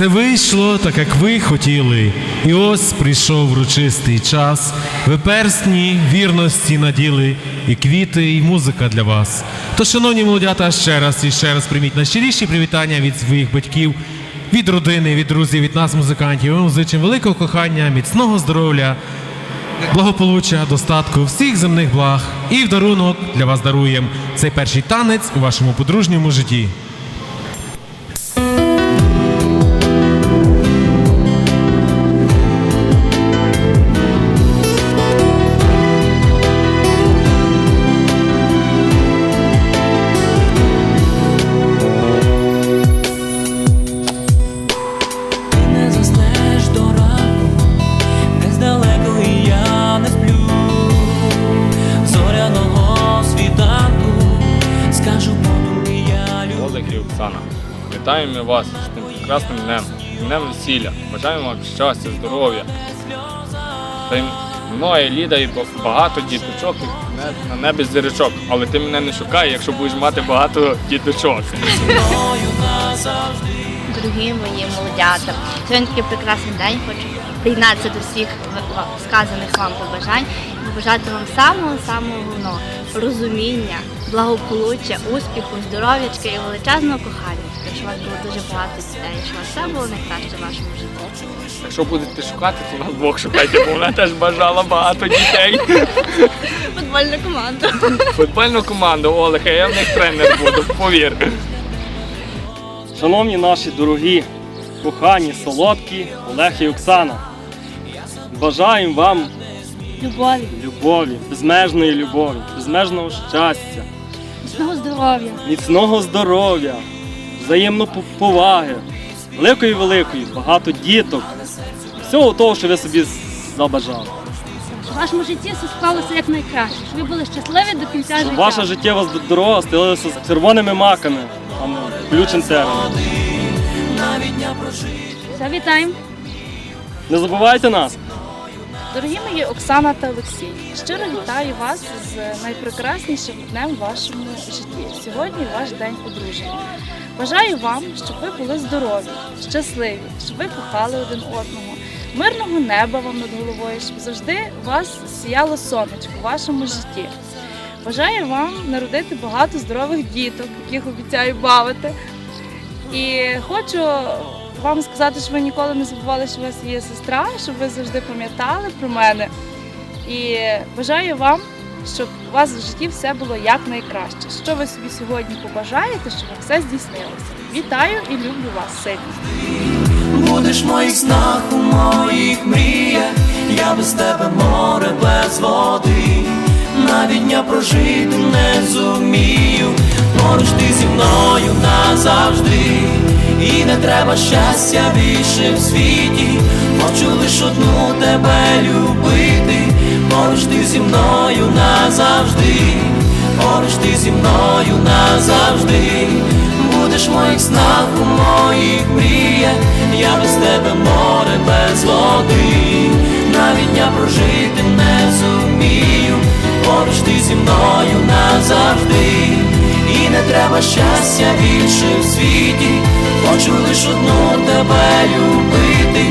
Все вийшло так, як ви хотіли, і ось прийшов врочистий час. Ви персні вірності наділи, і квіти, і музика для вас. То, шановні молодята, ще раз і ще раз прийміть найщиріші привітання від своїх батьків, від родини, від друзів, від нас, музикантів. Ми зичимо великого кохання, міцного здоров'я, благополуччя, достатку, всіх земних благ. І в дарунок для вас даруємо цей перший танець у вашому подружньому житті. Вітаємо вас з тим прекрасним днем, днем весілля. Бажаємо вам щастя, здоров'я. Мною ліда і багато діточок на небі зірочок. Але ти мене не шукай, якщо будеш мати багато діточок. Дорогі мої молодята, сьогодні такий прекрасний день. Хочу приєднатися до всіх сказаних вам побажань і побажати вам самого самого головного розуміння, благополуччя, успіху, здоров'ячка і величезного кохання. Щоб у вас було дуже багато дітей, щоб у вас все було найкраще в вашому житті. Якщо будете шукати, то нас двох шукайте, бо вона теж бажала багато дітей. Футбольна команда. Футбольну команду Олега, я в них тренер буду, повір. Шановні наші дорогі, кохані, солодкі Олег і Оксана. Бажаємо вам Любові, любові, безмежної любові, безмежного щастя, здоров'я, міцного здоров'я, взаємно поваги, великої великої, багато діток, всього того, що ви собі забажали. в вашому житті все склалося як найкраще, щоб ви були щасливі до кінця життя. ваша життєва дорога стелилася з червоними маками, а не дня прожити. Завітаємо. Не забувайте нас! Дорогі мої Оксана та Олексій, щиро вітаю вас з найпрекраснішим днем в вашому житті. Сьогодні ваш день одруження. Бажаю вам, щоб ви були здорові, щасливі, щоб ви кохали один одного, мирного неба вам над головою, щоб завжди у вас сіяло сонечко у вашому житті. Бажаю вам народити багато здорових діток, яких обіцяю бавити. І хочу вам сказати, щоб ви ніколи не забували, що у вас є сестра, щоб ви завжди пам'ятали про мене. І бажаю вам, щоб у вас в житті все було якнайкраще. Що ви собі сьогодні побажаєте, щоб все здійснилося. Вітаю і люблю вас сильно. Будеш моїх снах, у моїх мріях, я без тебе море без води, прожити не зумію, поруч ти зі мною назавжди, і не треба щастя більше в світі, хочу лиш одну тебе любити, поруч ти зі мною назавжди, поруч ти зі мною назавжди, будеш в моїх снах, у моїх мріях, я без тебе море без води, навіть дня прожити поруч ти зі мною назавжди, і не треба щастя більше в світі, хочу лиш одну тебе любити,